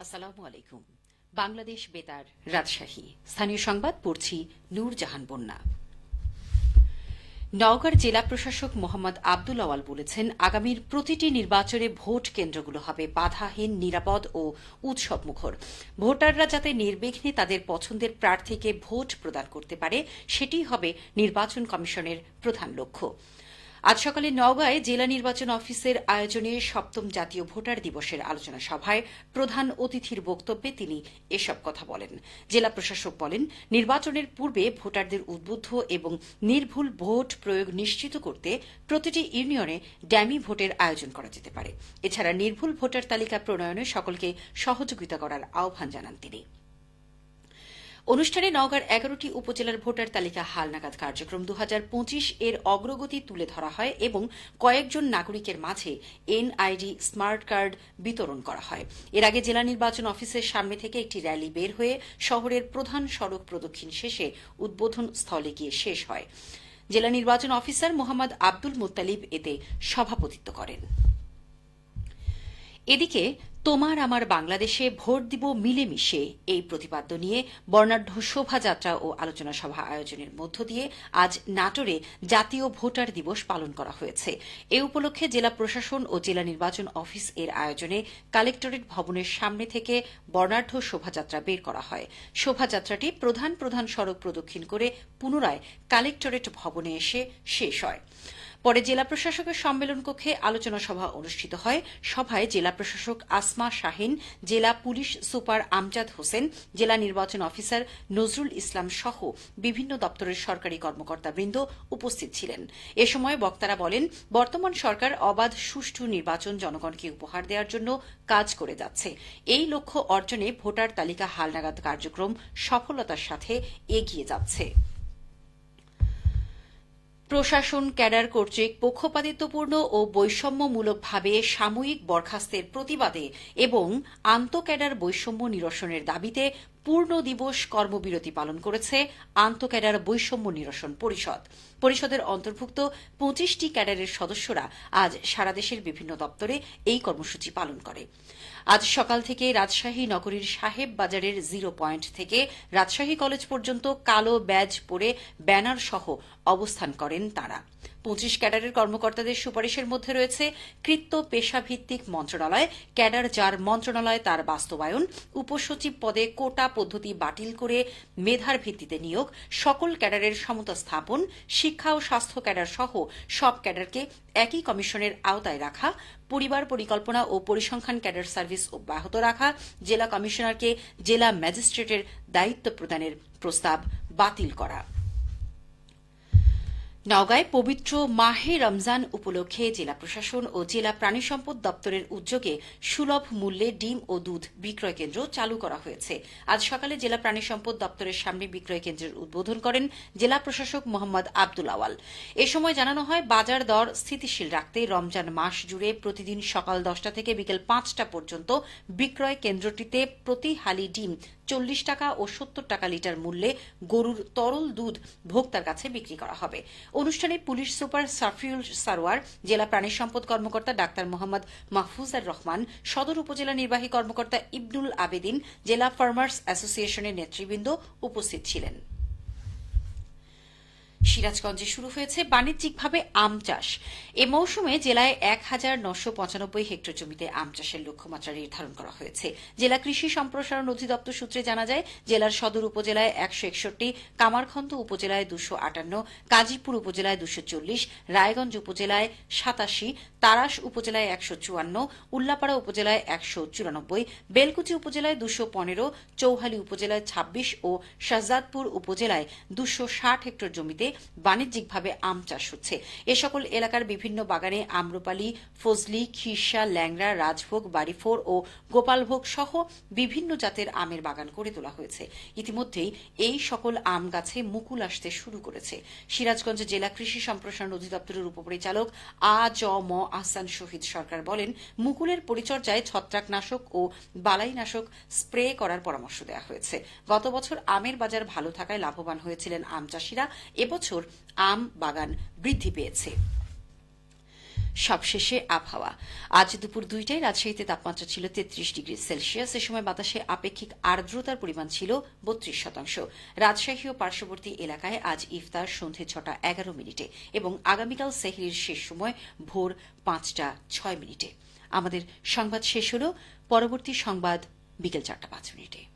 আসসালামু আলাইকুম। বাংলাদেশ বেতার রাজশাহী। স্থানীয় সংবাদ, পড়ছি নূরজাহান বন্যা। নওগাঁর জেলা প্রশাসক মোহাম্মদ আব্দুল আওয়াল বলেছেন, আগামীর প্রতিটি নির্বাচনে ভোট কেন্দ্রগুলো হবে বাধাহীন, নিরাপদ ও উৎসবমুখর। ভোটাররা যাতে নির্বিঘ্নে তাদের পছন্দের প্রার্থীকে ভোট প্রদান করতে পারে, সেটিই হবে নির্বাচন কমিশনের প্রধান লক্ষ্য। আজ সকালে নওগাঁয় জেলা নির্বাচন অফিসের আয়োজনে সপ্তম জাতীয় ভোটার দিবসের আলোচনা সভায় প্রধান অতিথির বক্তব্যে তিনি এসব কথা বলেন। জেলা প্রশাসক বলেন, নির্বাচনের পূর্বে ভোটারদের উদ্বুদ্ধ এবং নির্ভুল ভোট প্রয়োগ নিশ্চিত করতে প্রতিটি ইউনিয়নে ড্যামি ভোটের আয়োজন করা যেতে পারে। এছাড়া নির্ভুল ভোটার তালিকা প্রণয়নে সকলকে সহযোগিতা করার আহ্বান জানান তিনি। অনুষ্ঠানে নওগাঁর এগারোটি উপজেলার ভোটার তালিকা হালনাগাদ কার্যক্রম। দু হাজার পঁচিশ এর অগ্রগতি তুলে ধরা হয় এবং কয়েকজন নাগরিকের মাঝে এনআইডি, স্মার্ট কার্ড বিতরণ করা হয়। এর আগে জেলা নির্বাচন অফিসের সামনে থেকে একটি র্যালি বের হয়ে শহরের প্রধান সড়ক প্রদক্ষিণ শেষে উদ্বোধন স্থলে গিয়ে শেষ হয়। জেলা নির্বাচন অফিসার মোহাম্মদ আব্দুল মুত্তালিব এতে সভাপতিত্ব করেন। এদিকে, তোমার আমার বাংলাদেশে ভোট দিব মিলেমিশে। এই প্রতিপাদ্য নিয়ে বর্ণাঢ্য শোভাযাত্রা ও আলোচনা সভা আয়োজনের মধ্য দিয়ে আজ নাটোরে জাতীয় ভোটার দিবস পালন করা হয়েছে। এ উপলক্ষে জেলা প্রশাসন ও জেলা নির্বাচন অফিস এর আয়োজনে কালেক্টরেট ভবনের সামনে থেকে বর্ণাঢ্য শোভাযাত্রা বের করা হয়। শোভাযাত্রাটি প্রধান প্রধান সড়ক প্রদক্ষিণ করে পুনরায় কালেক্টরেট ভবনে এসে শেষ হয়। পরে জেলা প্রশাসকের সম্মেলন কক্ষে আলোচনা সভা অনুষ্ঠিত হয়। সভায় জেলা প্রশাসক আসমা শাহিন, জেলা পুলিশ সুপার আমজাদ হোসেন, জেলা নির্বাচন অফিসার নজরুল ইসলাম সহ বিভিন্ন দপ্তরের সরকারি কর্মকর্তাবৃন্দ উপস্থিত ছিলেন। এ সময় বক্তারা বলেন, বর্তমান সরকার অবাধ, সুষ্ঠু নির্বাচন জনগণকে উপহার দেওয়ার জন্য কাজ করে যাচ্ছে। এই লক্ষ্য অর্জনে ভোটার তালিকা হালনাগাদ কার্যক্রম সফলতার সাথে এগিয়ে যাচ্ছে। প্রশাসন ক্যাডার কর্তৃক পক্ষপাতিত্বপূর্ণ ও বৈষম্যমূলকভাবে সাময়িক বরখাস্তের প্রতিবাদে এবং আন্তঃক্যাডার বৈষম্য নিরসনের দাবিতে পূর্ণ দিবস কর্মবিরতি পালন করেছে আন্তঃক্যাডার বৈষম্য নিরসন পরিষদ। পরিষদের অন্তর্ভুক্ত পঁচিশটি ক্যাডারের সদস্যরা আজ সারা দেশের বিভিন্ন দপ্তরে এই কর্মসূচি পালন করে। আজ সকাল থেকে রাজশাহী নগরীর সাহেব বাজারের জিরো পয়েন্ট থেকে রাজশাহী কলেজ পর্যন্ত কালো ব্যাজ পরে ব্যানার সহ অবস্থান করেন তারা। পঁচিশ ক্যাডারের কর্মকর্তাদের সুপারিশের মধ্যে রয়েছে কৃত্য পেশাভিত্তিক মন্ত্রণালয়। ক্যাডার যার মন্ত্রণালয়, তার বাস্তবায়ন। উপসচিব পদে কোটা পদ্ধতি বাতিল করে মেধার ভিত্তিতে নিয়োগ। সকল ক্যাডারের সমতা স্থাপন। শিক্ষা ও স্বাস্থ্য ক্যাডার সহ সব ক্যাডারকে একই কমিশনের আওতায় রাখা। পরিবার পরিকল্পনা ও পরিসংখ্যান ক্যাডার সার্ভিস অব্যাহত রাখা। জেলা কমিশনারকে জেলা ম্যাজিস্ট্রেটের দায়িত্ব প্রদানের প্রস্তাব বাতিল করা। নওগাঁয় পবিত্র মাহে রমজান উপলক্ষে জেলা প্রশাসন ও জেলা প্রাণী সম্পদ দপ্তরের উদ্যোগে সুলভ মূল্যে ডিম ও দুধ বিক্রয় কেন্দ্র চালু করা হয়েছে। আজ সকালে জেলা প্রাণী সম্পদ দপ্তরের সামনে বিক্রয় কেন্দ্রের উদ্বোধন করেন জেলা প্রশাসক মোহাম্মদ আব্দুল আওয়াল। এ সময় জানানো হয়, বাজার দর স্থিতিশীল রাখতে রমজান মাস জুড়ে প্রতিদিন সকাল দশটা থেকে বিকেল পাঁচটা পর্যন্ত বিক্রয় কেন্দ্রটিতে প্রতি হালি ডিম চল্লিশ টাকা ও সত্তর টাকা লিটার মূল্যে গরুর তরল দুধ ভোক্তার কাছে বিক্রি করা হবে। অনুষ্ঠানে পুলিশ সুপার সাফিউল সারোয়ার, জেলা প্রাণী সম্পদ কর্মকর্তা ডাক্তার মোহাম্মদ মাহফুজার রহমান, সদর উপজেলা নির্বাহী কর্মকর্তা ইবনুল আবেদিন, জেলা ফার্মার্স অ্যাসোসিয়েশনের নেতৃবৃন্দ উপস্থিত ছিলেন। সিরাজগঞ্জে শুরু হয়েছে বাণিজ্যিকভাবে আম চাষ। এ মৌসুমে জেলায় এক হাজার নশো পঁচানব্বই হেক্টর জমিতে আম চাষের লক্ষ্যমাত্রা নির্ধারণ করা হয়েছে। জেলা কৃষি সম্প্রসারণ অধিদপ্তর সূত্রে জানা যায়, জেলার সদর উপজেলায় একশো একষট্টি, কামারখন্দ উপজেলায় দুশো আটান্ন কাজীপুর উপজেলায় দুশো চল্লিশ, রায়গঞ্জ উপজেলায় সাতাশি, তারাস উপজেলায় একশো চুয়ান্ন, উল্লাপাড়া উপজেলায় একশো চুরানব্বই, বেলকুচি উপজেলায় দুশো পনেরো, চৌহালি উপজেলায় ছাব্বিশ ও শাহজাদপুর উপজেলায় দুশো ষাট হেক্টর জমিতে বাণিজ্যিকভাবে আম চাষ হচ্ছে। এ সকল এলাকার বিভিন্ন বাগানে আম্রপালি, ফজলি খিরসা ল্যাংড়া, রাজভোগ, বাড়িফোর ও গোপালভোগ সহ বিভিন্ন জাতের আমের বাগান করে তোলা হয়েছে। ইতিমধ্যেই এই সকল আম গাছে মুকুল আসতে শুরু করেছে। সিরাজগঞ্জ জেলা কৃষি সম্প্রসারণ অধিদপ্তরের উপপরিচালক আ জ ম আহসান শহীদ সরকার বলেন, মুকুলের পরিচর্যায় ছত্রাকনাশক ও বালাইনাশক স্প্রে করার পরামর্শ দেওয়া হয়েছে। গত বছর আমের বাজার ভালো থাকায় লাভবান হয়েছিলেন আম চাষিরা। এবছর আম বাগান বৃদ্ধি পেয়েছে। সবশেষে আবহাওয়া। আজ দুপুর দুইটায় রাজশাহীতে তাপমাত্রা ছিল তেত্রিশ ডিগ্রি সেলসিয়াস। এ সময় বাতাসে আপেক্ষিক আর্দ্রতার পরিমাণ ছিল বত্রিশ শতাংশ। রাজশাহী ও পার্শ্ববর্তী এলাকায় আজ ইফতার সন্ধে ছটা এগারো মিনিটে এবং আগামীকাল সেহরির শেষ সময় ভোর পাঁচটা ছয় মিনিটে। আমাদের সংবাদ শেষ হল। পরবর্তী সংবাদ বিকেল চারটা পাঁচ মিনিটে।